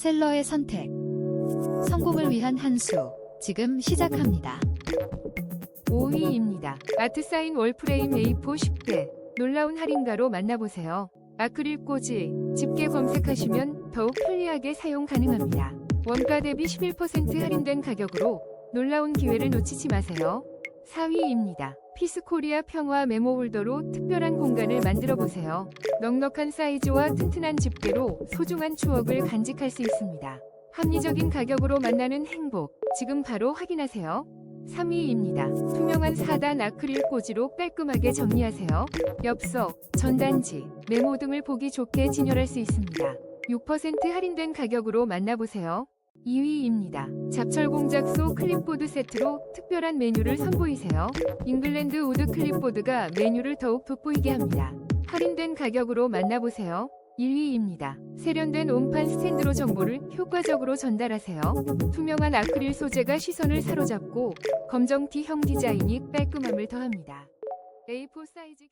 셀러의 선택. 성공을 위한 한 수. 지금 시작합니다. 5위입니다. 아트사인 월프레임 A4 10대. 놀라운 할인가로 만나보세요. 아크릴 꽂이, 집게 검색하시면 더욱 편리하게 사용 가능합니다. 원가 대비 11% 할인된 가격으로 놀라운 기회를 놓치지 마세요. 4위입니다. 피스코리아 평화 메모 홀더로 특별한 공간을 만들어 보세요. 넉넉한 사이즈와 튼튼한 집게로 소중한 추억을 간직할 수 있습니다. 합리적인 가격으로 만나는 행복, 지금 바로 확인하세요. 3위입니다. 투명한 4단 아크릴 꽂이로 깔끔하게 정리하세요. 엽서, 전단지, 메모 등을 보기 좋게 진열할 수 있습니다. 6% 할인된 가격으로 만나보세요. 2위입니다. 잡철 공작소 클립보드 세트로 특별한 메뉴를 선보이세요. 잉글랜드 우드 클립보드가 메뉴를 더욱 돋보이게 합니다. 할인된 가격으로 만나보세요. 1위입니다. 세련된 온판 스탠드로 정보를 효과적으로 전달하세요. 투명한 아크릴 소재가 시선을 사로잡고 검정 T형 디자인이 깔끔함을 더합니다. A4 사이즈